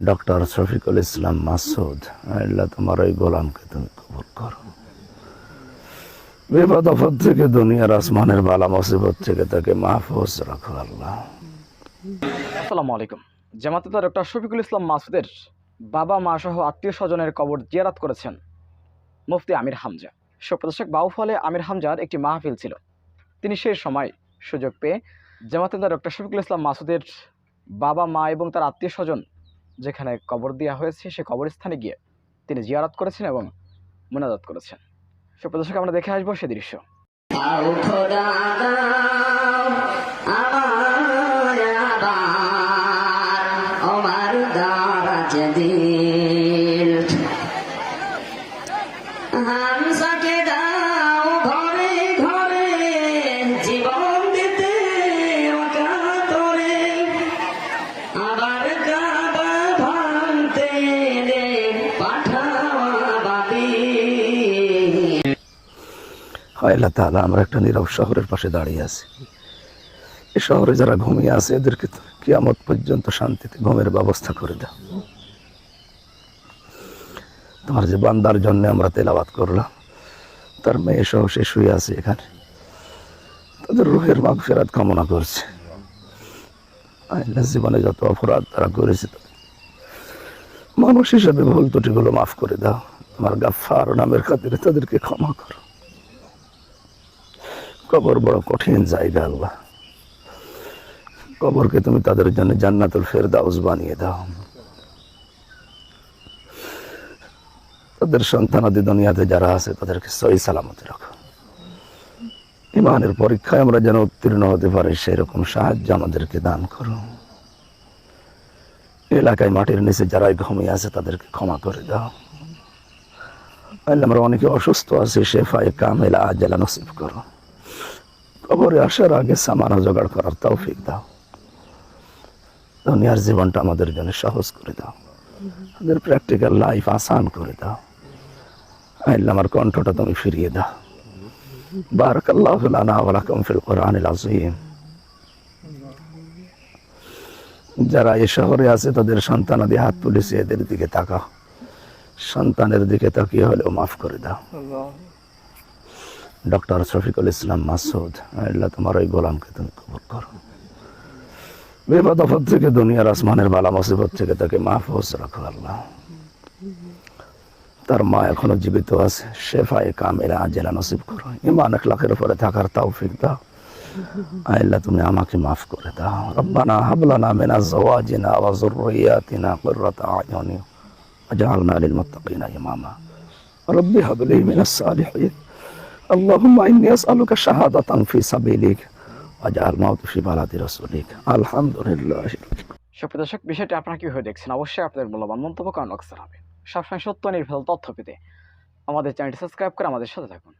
Doctor Shafiqul Islam Masud, আল্লাহ তোমার ওই গোলামকে তুমি কবুল করো। বিপদ আপদ থেকে, দুনিয়ার আসমানের বালা মুসিবত থেকে তাকে মাহফুজ রাখো আল্লাহ। আসসালামু আলাইকুম। জামাতুল্লাহ ডক্টর শফিকুল ইসলাম মাসুদের বাবা মা সহ আত্মীয় স্বজনের কবর জিয়ারাত করেছেন মুফতি আমির হামজা। সুপ্রদর্শক বাউফলে আমির হামজার একটি মাহফিল ছিল। তিনি সেই সময় সুযোগ পেয়ে জামাতুল্লাহ ডক্টর শফিকুল ইসলাম মাসুদের বাবা মা এবং তার আত্মীয় স্বজন যেখানে কবর দেওয়া হয়েছে, সে কবরস্থানে গিয়ে তিনি জিয়ারাত করেছেন এবং মোনাজাত করেছেন। সুপ্রদর্শক আমরা দেখে আসব সে দৃশ্য। আমার আল্লাহ তাহলে আমরা একটা নীরব শহরের পাশে দাঁড়িয়ে আছি। এই শহরে যারা ঘুমিয়ে আছে, এদেরকে কিয়ামত পর্যন্ত শান্তিতে ঘুমের ব্যবস্থা করে দাও। তোমার যে বান্দার জন্য আমরা তেলাবাত করলাম, তার মেয়ে সহ সে শুয়ে আছে এখানে। তাদের রুহের মাগ ফেরাত কামনা করছে। আল্লাহ জীবনে যত অপরাধ তারা করেছে, মানুষ হিসাবে ভুল ত্রুটিগুলো মাফ করে দাও। তোমার গাফার নামের খাতিরে তাদেরকে ক্ষমা করো। কবর বড় কঠিন জায়গা আল্লাহ। কবরকে তুমি তাদের জন্য জান্নাতুল ফের ফেরদাউস বানিয়ে দাও। তাদের সন্তানাদি দুনিয়াতে যারা আছে, তাদেরকে সহি সালামতে রাখো। ইমানের পরীক্ষায় আমরা যেন উত্তীর্ণ হতে পারি, সেরকম সাহায্য আমাদেরকে দান করো। এলাকায় মাটির নিচে যারা ঘুমিয়ে আছে, তাদেরকে ক্ষমা করে দাও। আমরা অনেকে অসুস্থ আছি, শেফায় কামেলা আজেলা নসিব করো। কবরে আসার আগে সামানা জোগাড় করার তাও তৌফিক দাও। দুনিয়ার জীবনটা আমাদের জন্য সহজ করে দাও। আমাদের প্র্যাকটিক্যাল লাইফ আসান করে দাও। আমার কণ্ঠটা তুমি ফিরিয়ে দাও। ওয়া লাকুম ফিল কোরআনিল আযীম। যারা এই শহরে আছে, তাদের সন্তানাদি হাত তুলেছে, এদের দিকে তাকাও। সন্তানের দিকে তাকিয়ে হলেও মাফ করে দাও। ডক্টর শফিকুল ইসলাম মাসুদ, আল্লাহ তোমার ওই গোলামকে তুমি কবুল করো। বিপদ আপদ থেকে, দুনিয়ার আসমানের বালা মুসিবত থেকে তাকে মাহফুজ রাখো আল্লাহ। তার মা এখনও জীবিত আছে, শেফায় কামেরা আজেলা নসিব করো। ইমান এক লাখের উপরে থাকার তৌফিক দাও। আল্লাহ তুমি আমাকে মাফ করে দাও। রব্বানা হাবলানা মিনা জওয়াজিনা ওয়া যুররিয়াতিনা কুররাতা আয়ুনি। ওয়াজআলনা লিল মুত্তাকিনা ইমামা। রব্বি হাবলি মিনাস সালিহিন। اللهم إني أسألك شهادة في سبيلك واجعل موت في بلد رسولك الحمد لله সুপ্রদর্শক বিষয়টি আপনারা কিভাবে দেখছেন অবশ্যই আপনাদের মূল্যবান মন্তব্য কমেন্ট বক্সে হবে সবসময় সত্য নির্ভর তথ্য পেতে আমাদের চ্যানেলটি সাবস্ক্রাইব করে আমাদের সাথে থাকুন